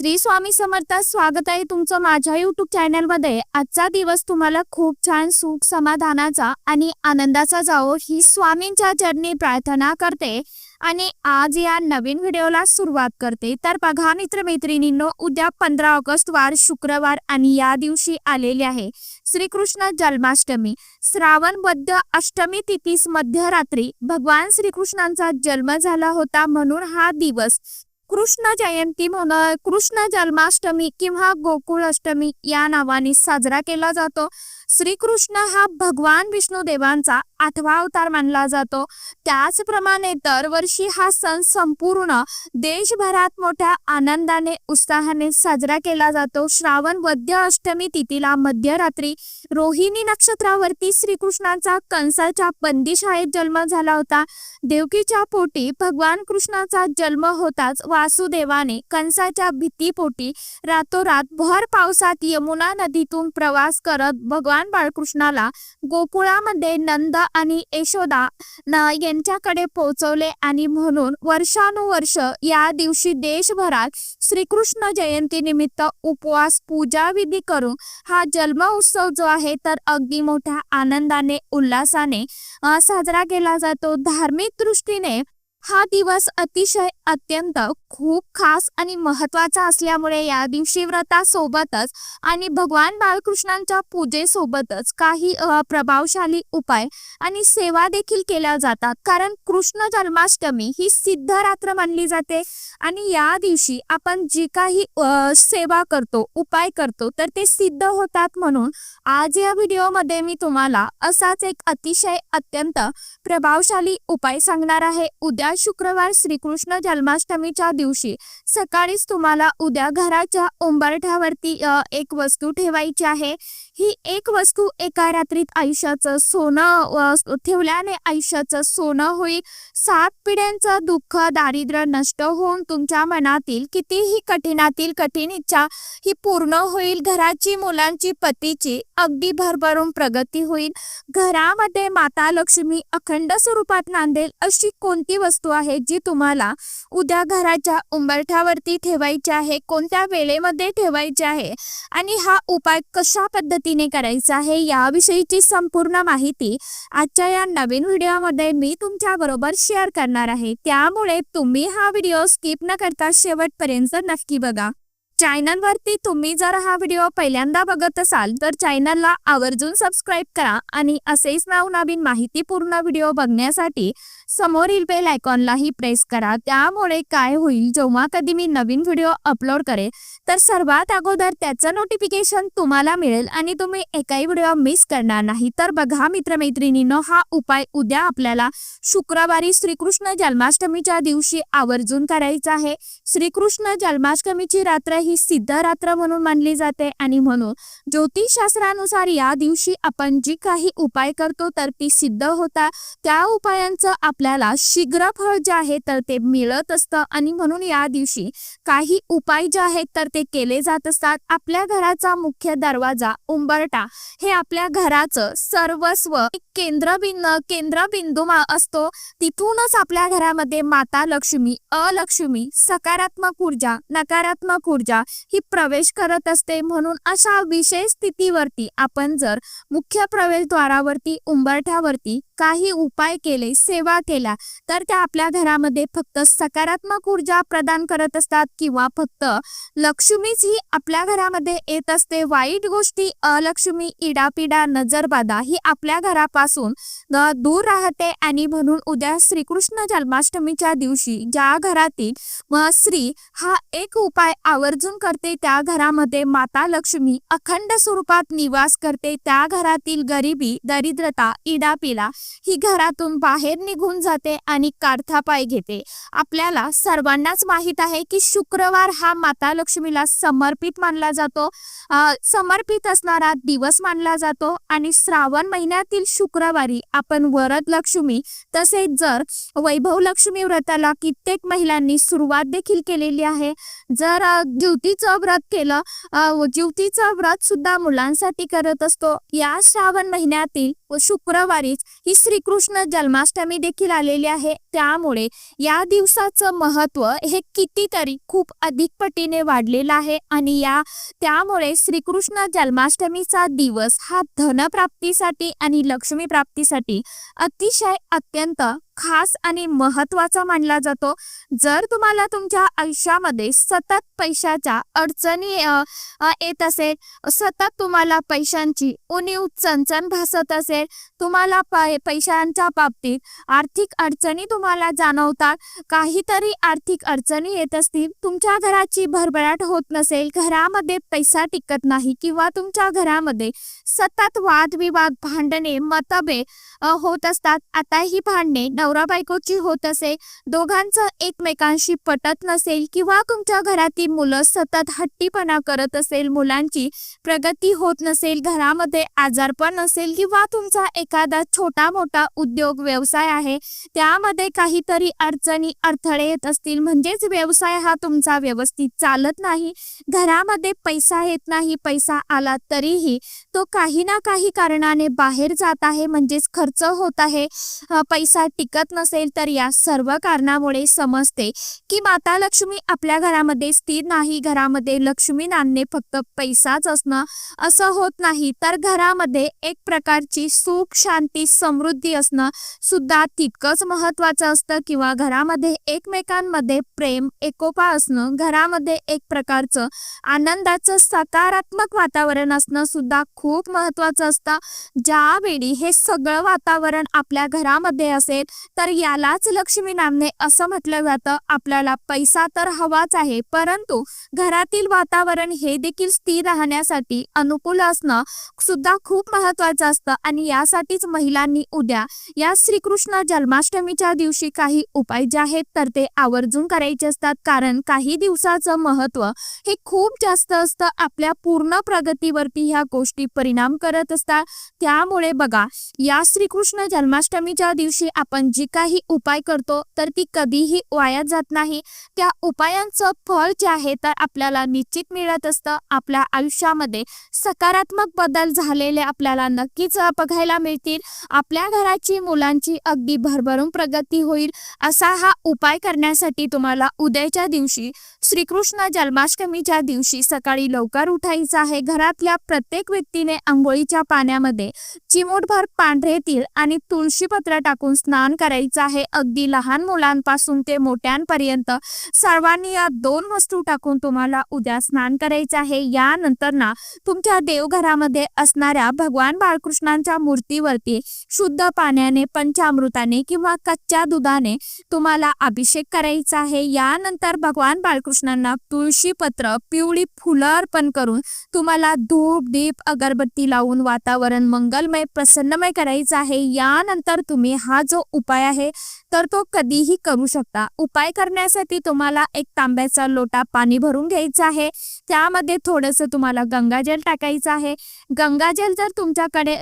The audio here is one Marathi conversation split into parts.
श्री स्वामी समर्थ स्वागत आहे तुमचं माझ्या युट्यूब चॅनलमध्ये आजचा दिवस तुम्हाला खूप छान सुख समाधानाचा आणि आनंदाचा जावो ही स्वामींच्या चरणी प्रार्थना करते. आणि आज या नवीन व्हिडिओला सुरुवात करते. तर बघा मित्रमैत्रिणींनो उद्या पंधरा ऑगस्ट वार शुक्रवार आणि या दिवशी आलेले आहे. श्रीकृष्ण जन्माष्टमी. श्रावण बद्ध अष्टमी तिथीस मध्यरात्री भगवान श्रीकृष्णांचा जन्म झाला होता म्हणून हा दिवस कृष्ण जयंती म्हणून कृष्ण जन्माष्टमी किंवा गोकुळाष्टमी या नावाने साजरा केला जातो. श्रीकृष्ण हा भगवान विष्णू देवांचा आठवा अवतार मानला जातो. त्याचप्रमाणे दरवर्षी हा सण संपूर्ण देशभरात मोठ्या आनंदाने उत्साहाने साजरा केला जातो. श्रावण वद्य अष्टमी तिथीला मध्यरात्री रोहिणी नक्षत्रावरती श्रीकृष्णाचा कंसाच्या बंदीशाळेत जन्म झाला होता. देवकीच्या पोटी भगवान कृष्णाचा जन्म होताच वासुदेवाने कंसाच्या भीतीपोटी रातोरात भर पावसात यमुना नदीतून प्रवास करत भगवान बाळकृष्णाला गोकुळामध्ये नंद आणि यशोदा यांच्याकडे पोहोचवले आणि म्हणून वर्षानुवर्ष या दिवशी देशभरात श्रीकृष्ण जयंती निमित्त उपवास पूजा विधी करून हा जन्म उत्सव जो आहे तर अगदी मोठ्या आनंदाने उल्हासाने साजरा केला जातो. धार्मिक दृष्टीने हा दिवस अतिशय अत्यंत खूप खास आणि महत्त्वाचा असल्यामुळे या दिवशी व्रतासोबतच आणि भगवान बाळकृष्णांच्या पूजेसोबतच काही प्रभावशाली उपाय आणि सेवा देखील केल्या जातात. कारण कृष्ण जन्माष्टमी ही सिद्ध रात्र मानली जाते आणि या दिवशी आपण जी काही सेवा करतो उपाय करतो तर ते सिद्ध होतात म्हणून आज या व्हिडिओमध्ये मी तुम्हाला असाच एक अतिशय अत्यंत प्रभावशाली उपाय सांगणार आहे. उद्या शुक्रवार श्रीकृष्ण जन्माष्टमीच्या दिवशी सकाळीच तुम्हाला उद्या घराच्या उंबरठ्यावरती एक वस्तू ठेवायची आहे. ही एक वस्तू एका रात्रीत आयुष्याचं सोनं ठेवल्याने आयुष्याचं सोनं होईल. सात पिढ्यांचं दुःख दारिद्र्य नष्ट होऊन तुमच्या मनातील कितीही कठीणातील कठीण इच्छा ही पूर्ण होईल. घराची मुलांची पतीची अगदी भरभरून प्रगती होईल. घरामध्ये माता लक्ष्मी अखंड स्वरूपात नांदेल अशी कोणती वस्तू आहे जी तुम्हाला उद्या घराच्या उंबरठ्यावरती ठेवायची आहे कोणत्या वेळेमध्ये ठेवायची आहे आणि हा उपाय कशा पद्धतीने करायचा आहे याविषयीची संपूर्ण माहिती आजच्या या नवीन व्हिडिओमध्ये मी तुमच्या बरोबर शेअर करणार आहे. त्यामुळे तुम्ही हा व्हिडिओ स्किप न करता शेवटपर्यंत नक्की बघा. चॅनलवरती तुम्ही जर हा व्हिडिओ पहिल्यांदा बघत असाल तर चॅनलला आवर्जून सबस्क्राईब करा आणि असेच नवनवीन माहितीपूर्ण व्हिडिओ बघण्यासाठी समोरील बेल आयकॉनलाही प्रेस करा. त्यामुळे काय होईल जेव्हा कधी मी नवीन व्हिडिओ अपलोड करेल तर सर्वात अगोदर त्याचं नोटिफिकेशन तुम्हाला मिळेल आणि तुम्ही एकाही व्हिडिओ मिस करणार नाही. तर बघा मित्रमैत्रिणींनो हा उपाय उद्या आपल्याला शुक्रवारी श्रीकृष्ण जन्माष्टमीच्या दिवशी आवर्जून करायचा आहे. श्रीकृष्ण जन्माष्टमीची रात्र ही सिद्ध रात्र म्हणून मानली जाते आणि म्हणून ज्योतिषशास्त्रानुसार या दिवशी आपण जी काही उपाय करतो तर ती सिद्ध होता त्या उपायांचं आपल्याला शीघ्र फळ जे आहे तर ते मिळत असतं. आणि म्हणून या दिवशी काही उपाय जे आहेत तर ते केले जात असतात. आपल्या घराचा मुख्य दरवाजा उंबरटा हे आपल्या घराचं सर्वस्व केंद्रबिंद केंद्रबिंदू असतो. तिथूनच आपल्या घरामध्ये माता लक्ष्मी अलक्ष्मी सकारात्मक ऊर्जा नकारात्मक ऊर्जा ही प्रवेश करत असते. म्हणून अशा विशेष स्थितीवरती आपण जर मुख्य प्रवेशद्वारावरती उंबरठ्यावरती काही उपाय केले सेवा केल्या तर त्या आपल्या घरामध्ये फक्त सकारात्मक ऊर्जा प्रदान करत असतात किंवा फक्त लक्ष्मीच ही आपल्या घरामध्ये येत असते. वाईट गोष्टी अलक्ष्मी इडापिडा नजरबाधा ही आपल्या घरापासून दूर राहते आणि म्हणून उद्या श्रीकृष्ण जन्माष्टमीच्या दिवशी ज्या घरातील श्री स्त्री हा एक उपाय आवर्जून करते त्या घरामध्ये माता लक्ष्मी अखंड स्वरूपात निवास करते. त्या घरातील गरिबी दरिद्रता इडापिडा ही घरातून बाहेर निघून जाते आणि कार्थापाय घेते. आपल्याला सर्वांनाच माहीत आहे की शुक्रवार हा माता लक्ष्मीला समर्पित मानला जातो. समर्पित असणारा दिवस मानला जातो आणि श्रावण महिन्यातील शुक्रवारी आपण वरद लक्ष्मी तसेच जर वैभव लक्ष्मी व्रताला कित्येक महिलांनी सुरुवात देखील केलेली आहे. जर ज्युतीचं व्रत केलं ज्युतीचं व्रत सुद्धा मुलांसाठी करत असतो. या श्रावण महिन्यातील शुक्रवारीच ही श्रीकृष्ण जन्माष्टमी देखील आलेली आहे. त्यामुळे या दिवसाचं महत्त्व हे कितीतरी खूप अधिक पटीने वाढलेलं आहे आणि या त्यामुळे श्रीकृष्ण जन्माष्टमीचा दिवस हा धनप्राप्तीसाठी आणि लक्ष्मी प्राप्तीसाठी अतिशय अत्यंत खास आणि महत्त्वाचा मानला जातो. जर तुम्हाला तुमच्या आयुष्यामध्ये सतत पैशाच्या अडचणी येत असेल सतत तुम्हाला पैशांची उणीव चणचण भासत असेल तुम्हाला पैशांच्या बाबतीत आर्थिक अडचणी तुम्हाला जाणवतात. काहीतरी आर्थिक अडचणी येत असतील तुमच्या घराची भरभराट होत नसेल घरामध्ये पैसा टिकत नाही किंवा तुमच्या घरामध्ये सतत वादविवाद भांडणे मतभेद होत असतात. आता ही भांडणे नवरा बायकोची होत असेल दोघांचं एकमेकांशी पटत नसेल किंवा तुमच्या घरातील मुलं सतत हट्टीपणा करत असेल मुलांची प्रगती होत नसेल घरामध्ये आजारपण असेल किंवा तुमचा एखादा छोटा मोठा उद्योग व्यवसाय आहे त्यामध्ये काहीतरी अडचणी अडथळे येत असतील. म्हणजेच व्यवसाय हा तुमचा व्यवस्थित चालत नाही. घरामध्ये पैसा येत नाही पैसा आला तरीही तो काही ना काही कारणाने बाहेर जात आहे. म्हणजेच खर्च होत आहे. पैसा टिक ऐकत नसेल तर या सर्व कारणामुळे समजते की माता लक्ष्मी आपल्या घरामध्ये स्थिर नाही. घरामध्ये लक्ष्मी नांदणे फक्त पैसाच असणं असं होत नाही. तर घरामध्ये एक प्रकारची सुख शांती समृद्धी असणं सुद्धा तितकंच महत्वाचं असतं. किंवा घरामध्ये एकमेकांमध्ये प्रेम एकोपा असणं घरामध्ये एक प्रकारचं आनंदाचं सकारात्मक वातावरण असणं सुद्धा खूप महत्वाचं असतं. ज्यावेळी हे सगळं वातावरण आपल्या घरामध्ये असेल तर यालाच लक्ष्मी नामने असं म्हटलं जातं. आपल्याला पैसा तर हवाच आहे परंतु घरातील वातावरण हे देखील स्थिर राहण्यासाठी अनुकूल असणं सुद्धा खूप महत्वाचं असतं. आणि यासाठीच महिलांनी उद्या या श्रीकृष्ण जन्माष्टमीच्या दिवशी काही उपाय जे आहेत तर ते आवर्जून करायचे असतात. कारण काही दिवसाचं महत्त्व हे खूप जास्त असतं. आपल्या पूर्ण प्रगतीवरती ह्या गोष्टी परिणाम करत असतात. त्यामुळे बघा या श्रीकृष्ण जन्माष्टमीच्या दिवशी आपण जी काही उपाय करतो तर ती कधीही वाया जात नाही. त्या उपायांचं फळ जे आहे तर आपल्याला निश्चित मिळत असतं. आपल्या आयुष्यामध्ये सकारात्मक बदल झालेले आपल्याला नक्कीच बघायला मिळतील. आपल्या घराची मुलांची अगदी भरभरून प्रगती होईल असा हा उपाय करण्यासाठी तुम्हाला उद्याच्या दिवशी श्रीकृष्ण जन्माष्टमीच्या दिवशी सकाळी लवकर उठायचं आहे. घरातल्या प्रत्येक व्यक्तीने आंघोळीच्या पाण्यामध्ये चिमूटभर पांढरे तीळ आणि तुळशी पत्र टाकून स्नान करायचं आहे. अगदी लहान मुलांपासून ते मोठ्यांपर्यंत सर्वांनी या दोन वस्तू टाकून तुम्हाला उद्या स्नान करायचं आहे. यानंतर ना तुमच्या देवघरामध्ये असणाऱ्या भगवान बाळकृष्णांच्या मूर्तीवरती शुद्ध पाण्याने पंचामृताने किंवा कच्च्या दुधाने तुम्हाला अभिषेक करायचा आहे. यानंतर भगवान बाळकृष्णांना तुळशी पत्र पिवळी फुलं अर्पण करून तुम्हाला धूप दीप अगरबत्ती लावून वातावरण मंगलमय प्रसन्नमय करायचं आहे. यानंतर तुम्ही हा जो उप उपाय आहे तर तो कधीही करू शकता. उपाय करण्यासाठी तुम्हाला एक तांब्याचा लोटा पाणी भरून घ्यायचा आहे. त्यामध्ये थोडंसं तुम्हाला गंगाजल टाकायचं आहे. गंगाजल जर तुमच्याकडे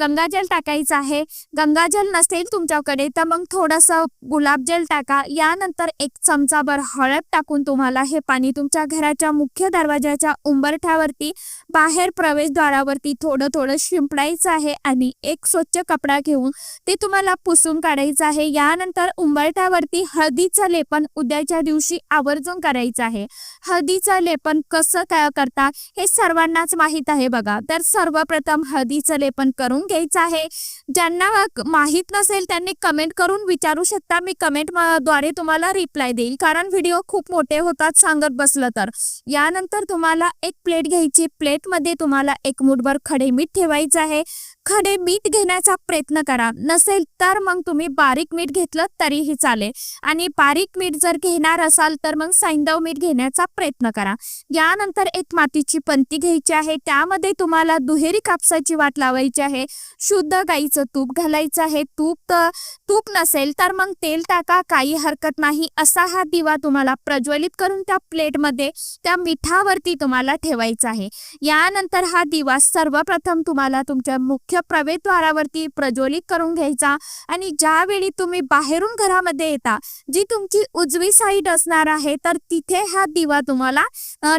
गंगाजल टाकायचं आहे गंगाजल नसेल तुमच्याकडे तर मग थोडंसं गुलाबजल टाका. यानंतर एक चमचाभर हळद टाकून तुम्हाला हे पाणी तुमच्या घराच्या मुख्य दरवाजाच्या उंबरठ्यावरती बाहेर प्रवेशद्वारावरती थोडं थोडं शिंपडायचं आहे आणि एक स्वच्छ कपडा घेऊन ते तुम्हाला पुसून काढायचं आहे. यानंतर उंबरठ्यावरती हळदीचं लेपन उद्याच्या दिवशी आवर्जून करायचं आहे. हळदीचं लेपन कसं काय करतात हे सर्वांनाच माहीत आहे बघा. तर सर्वप्रथम हळदीचं लेपन करून घ्यायचं आहे. ज्यांना माहीत नसेल त्यांनी कमेंट करून विचारू शकता. मी कमेंटद्वारे तुम्हाला रिप्लाय देईल. कारण व्हिडिओ खूप मोठे होतात सांगत बसलं तर. यानंतर तुम्हाला एक प्लेट घ्यायची. प्लेटमध्ये तुम्हाला एक मुठभर खडे मीठ ठेवायचं आहे. खडे मीठ घेण्याचा प्रयत्न करा. नसेल तर मग तुम्ही बारीक मीठ घेतलं तरीही चालेल. आणि बारीक मीठ जर घेणार असाल तर मग सैंदव मीठ घेण्याचा प्रयत्न करा. यानंतर एक मातीची पंती घ्यायची आहे. त्यामध्ये तुम्हाला दुहेरी कापसाची वाट लावायची आहे. शुद्ध गाईचं तूप घालायचं आहे. तूप तर तूप नसेल तर मग तेल टाका. काही हरकत नाही. असा हा दिवा तुम्हाला प्रज्वलित करून त्या प्लेटमध्ये त्या मिठावरती तुम्हाला ठेवायचा आहे. यानंतर हा दिवा सर्वप्रथम तुम्हाला तुमच्या मुख्य प्रवेशद्वारावरती प्रज्वलित करून घ्यायचा आणि ज्यावेळी तुम्ही बाहेरून घरामध्ये येता जी तुमची उजवी साईड असणार आहे तर तिथे हा दिवा तुम्हाला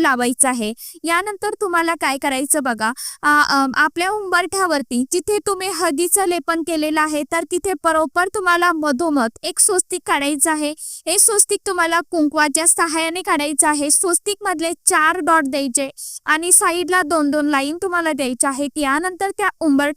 लावायचा आहे. यानंतर तुम्हाला काय करायचं बघा आपल्या उंबरठ्यावरती जिथे तुम्ही हळदीचं लेपन केलेलं आहे तर तिथे बरोबर तुम्हाला मधोमध एक स्वस्तिक काढायचं आहे. हे स्वस्तिक तुम्हाला कुंकवाच्या सहाय्याने काढायचं आहे. स्वस्तिक मधले चार डॉट द्यायचे आणि साईडला दोन दोन लाईन तुम्हाला द्यायच्या आहेत. यानंतर त्या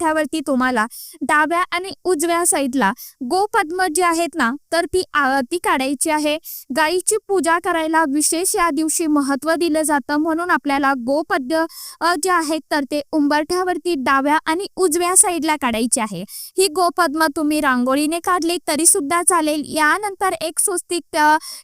उंबरठ्यावरती तुम्हाला डाव्या आणि उजव्या साईडला गोपद्म जी आहेत ना तर ती आरती काढायची आहे. गाईची पूजा करायला विशेष या दिवशी महत्त्व दिलं जातं. म्हणून आपल्याला गोपद्य जे आहेत तर ते उंबरठ्यावरती डाव्या आणि उजव्या साईडला काढायची आहे. ही गोपद्म तुम्ही रांगोळीने काढली तरी सुद्धा चालेल. यानंतर एक स्वस्तिक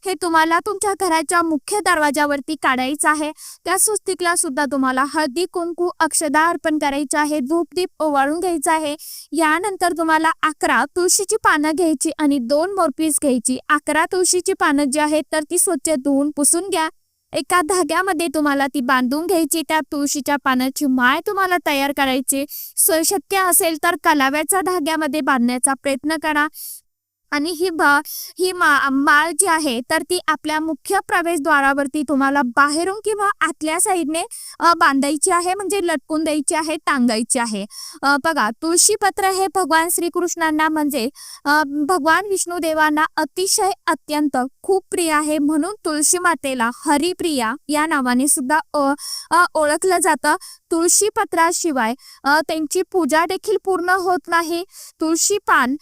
हे तुम्हाला तुमच्या घराच्या मुख्य दरवाजावरती काढायचं आहे. त्या स्वस्तिकला सुद्धा तुम्हाला हळदी कुंकू अक्षदा अर्पण करायचं आहे. धूपदीप ओवाळून घ्यायचं आहे. यानंतर तुम्हाला अकरा तुळशीची पानं घ्यायची आणि दोन मोरपीस घ्यायची. अकरा तुळशीची पानं जी आहेत तर ती स्वच्छ धुवून पुसून घ्या. एका धाग्यामध्ये तुम्हाला ती बांधून घ्यायची. त्या तुळशीच्या पानाची माळ तुम्हाला तयार करायची. शक्य असेल तर कलाव्याच्या धाग्यामध्ये बांधण्याचा प्रयत्न करा. आणि ही बा ही मा माळ जी आहे तर ती आपल्या मुख्य प्रवेशद्वारावरती तुम्हाला बाहेरून किंवा आतल्या साईडने बांधायची आहे म्हणजे लटकून द्यायची आहे टांगायची आहे. बघा तुळशीपत्र हे भगवान श्रीकृष्णांना म्हणजे भगवान विष्णू देवांना अतिशय अत्यंत खूप प्रिय आहे. म्हणून तुळशी मातेला हरिप्रिया या नावाने सुद्धा ओळखलं जातं. तुळशी पत्राशिवाय त्यांची पूजा देखील पूर्ण होत नाही. तुळशी पान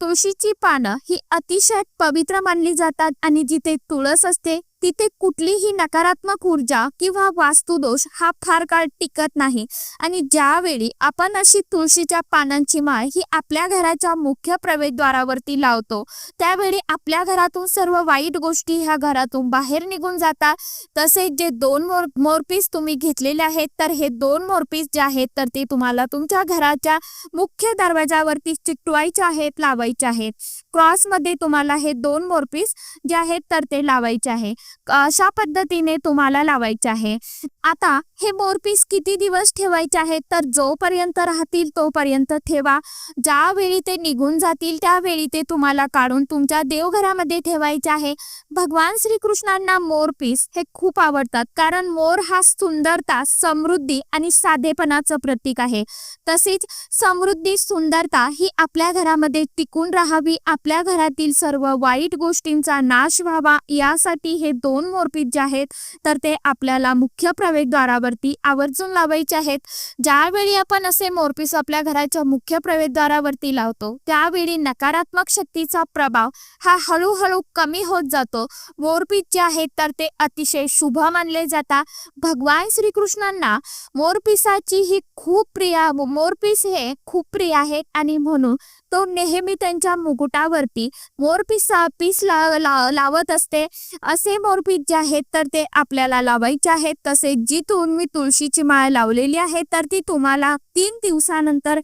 तुळशीची पानं ही अतिशय पवित्र मानली जातात आणि जिथे तुळस असते तिथे कुठलीही नकारात्मक ऊर्जा किंवा वास्तुदोष हा फार काळ टिकत नाही. आणि ज्यावेळी आपण अशी तुळशीच्या पानांची माळ ही आपल्या घराच्या मुख्य प्रवेशद्वारावरती लावतो त्यावेळी आपल्या घरातून सर्व वाईट गोष्टी ह्या घरातून बाहेर निघून जातात. तसेच जे दोन मोर मोरपीस तुम्ही घेतलेले आहेत तर हे दोन मोरपीस जे आहेत तर ते तुम्हाला तुमच्या घराच्या मुख्य दरवाजावरती चिकटवायचे आहेत लावायचे आहेत. क्रॉसमध्ये तुम्हाला हे दोन मोरपीस जे आहेत तर ते लावायचे आहे. अशा पद्धतीने तुम्हाला लावायचे आहे. आता हे मोरपीस किती दिवस ठेवायचे आहेत? तर जोपर्यंत राहतील तोपर्यंत ठेवा. ज्यावेळी ते निघून जातील त्यावेळी ते तुम्हाला काढून तुमच्या देवघरामध्ये ठेवायचे आहे. भगवान श्रीकृष्णांना मोरपीस हे खूप आवडतात कारण मोर हा सुंदरता समृद्धी आणि साधेपणाचं प्रतीक आहे. तसेच समृद्धी सुंदरता ही आपल्या घरामध्ये टिकून राहावी आपल्या घरातील सर्व वाईट गोष्टींचा नाश व्हावा यासाठी हे दोन मोरपीस जे आहेत तर ते आपल्याला मुख्य प्रवेशद्वारावरती आवर्जून लावायचे आहेत. ज्यावेळी आपण असे मोरपीस आपल्या घराच्या मुख्य प्रवेशद्वारावरती लावतो त्यावेळी नकारात्मक शक्तीचा प्रभाव हा हळूहळू कमी होत जातो. मोरपीस जे आहेत तर ते अतिशय शुभ मानले जातात. भगवान श्रीकृष्णांना मोरपिसाची ही खूप प्रिय मोरपीस हे खूप प्रिय आहेत आणि म्हणून तो नेहमी त्यांच्या मुकुटावरती मोरपीस पीस ला, ला, लावत असते. असे मोरपीस जे आहेत तर ते आपल्याला लावायचे आहेत. तसेच जिथून मी तुळशीची माळ लावलेली आहे तर ती तुम्हाला तीन दिवसानंतर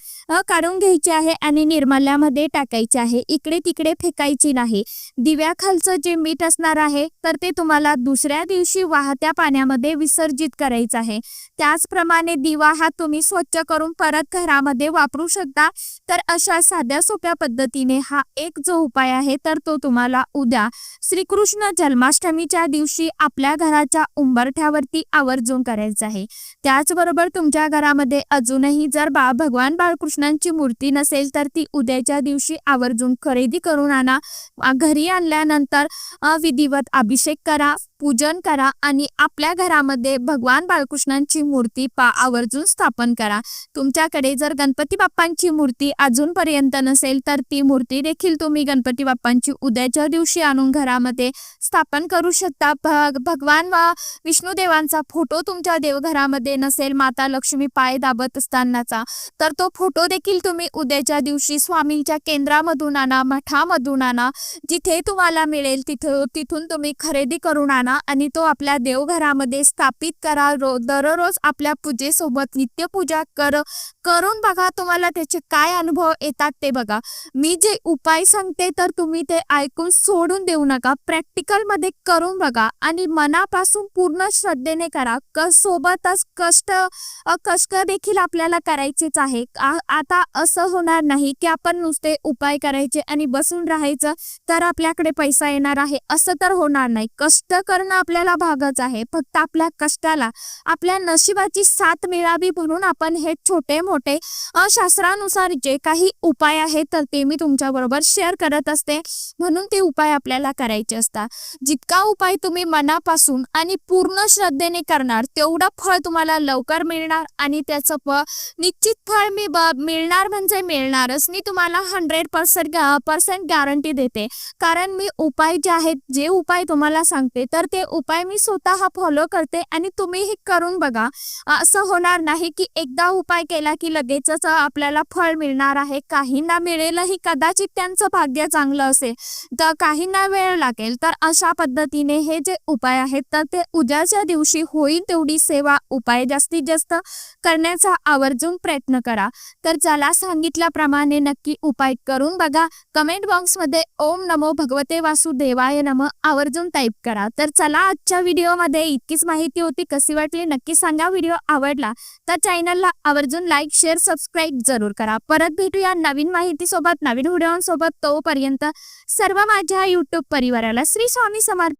काढून घ्यायची आहे आणि निर्मल्यामध्ये टाकायची आहे. इकडे तिकडे फेकायची नाही. दिव्याखालचं जे मीठ असणार आहे तर ते तुम्हाला दुसऱ्या दिवशी वाहत्या पाण्यामध्ये विसर्जित करायचं आहे. त्याचप्रमाणे दिवा हा तुम्ही स्वच्छ करून परत घरामध्ये वापरू शकता. तर अशा साध्या सोप्या पद्धतीने हा एक जो उपाय आहे तर तो तुम्हाला उद्या श्रीकृष्ण जन्माष्टमीच्या दिवशी आपल्या घराच्या उंबरठ्यावरती आवर्जून करायचा आहे. त्याचबरोबर तुमच्या घरामध्ये अजूनही जर बा भगवान बाळकृष्णांची मूर्ती नसेल तर ती उद्याच्या दिवशी आवर्जून खरेदी करून आणा. घरी आणल्यानंतर विधिवत अभिषेक करा पूजन करा आणि आपल्या घरामध्ये भगवान बाळकृष्णांची मूर्ती पा आवर्जून स्थापन करा. तुमच्याकडे जर गणपती बाप्पांची मूर्ती अजूनपर्यंत नसेल तर ती मूर्ती देखील तुम्ही गणपती बाप्पांची उद्याच्या दिवशी आणून घरामध्ये स्थापन करू शकता. भग भगवान वा विष्णुदेवांचा फोटो तुमच्या देवघरामध्ये नसेल माता लक्ष्मी पाय दाबत असतानाचा तर तो फोटो देखील तुम्ही उद्याच्या दिवशी स्वामींच्या केंद्रामधून आणा मठामधून आणा जिथे तुम्हाला मिळेल तिथं तिथून तुम्ही खरेदी करून आणा आणि तो आपल्या देवघरामध्ये स्थापित करा. रो दररोज आपल्या पूजेसोबत नित्यपूजा कर करून बघा तुम्हाला त्याचे काय अनुभव येतात ते बघा मी जे उपाय सांगते तर तुम्ही ते ऐकून सोडून देऊ नका. प्रॅक्टिकलमध्ये करून बघा आणि मनापासून पूर्ण श्रद्धेने करा. क सोबतच कष्ट कष्ट देखील आपल्याला करायचेच आहे. आता असं होणार नाही की आपण नुसते उपाय करायचे आणि बसून राहायचं तर आपल्याकडे पैसा येणार आहे. असं तर होणार नाही. कष्ट करणं आपल्याला भागच आहे. फक्त आपल्या कष्टाला आपल्या नशिबाची साथ मिळावी म्हणून आपण हे छोटे मोठे शास्त्रानुसार जे काही उपाय आहे तर ते मी तुमच्या बरोबर शेअर करत असते. म्हणून ते उपाय आपल्याला करायचे असतात. जितका उपाय तुम्ही मनापासून आणि पूर्ण श्रद्धेने करणार तेवढं फळ तुम्हाला लवकर मिळणार आणि त्याचं फळ निश्चित फळ मी मिळणार म्हणजे मिळणारच. मी तुम्हाला हंड्रेड पर्सेंट पर्सेंट गॅरंटी देते. कारण मी उपाय जे आहेत जे उपाय तुम्हाला सांगते तर ते उपाय मी स्वतः फॉलो करते आणि तुम्हीही करून बघा. असं होणार नाही की एकदा उपाय केला की लगेचच आपल्याला फळ मिळणार आहे काही काहींना मिळेलही कदाचित त्यांचं भाग्य चांगलं असेल. तर काहींना वेळ लागेल तर अशा पद्धतीने हे जे उपाय आहेत तर ते उद्याच्या दिवशी होईल तेवढी सेवा उपाय जास्तीत जास्त करण्याचा आवर्जून प्रयत्न करा. तर चला सांगितल्याप्रमाणे नक्की उपाय करून बघा. कमेंट बॉक्समध्ये ओम नमो भगवते वासुदेवाय नम आवर्जून टाईप करा. तर चला आजच्या व्हिडिओमध्ये इतकीच माहिती होती कशी वाटली नक्की सांगा. व्हिडिओ आवडला तर चॅनलला आवर्जून लाईक शेअर सबस्क्राईब जरूर करा. परत भेटूया नवीन माहितीसोबत नवीन व्हिडिओसोबत तोपर्यंत सर्व माझ्या यूट्यूब परिवाराला श्री स्वामी समर्थ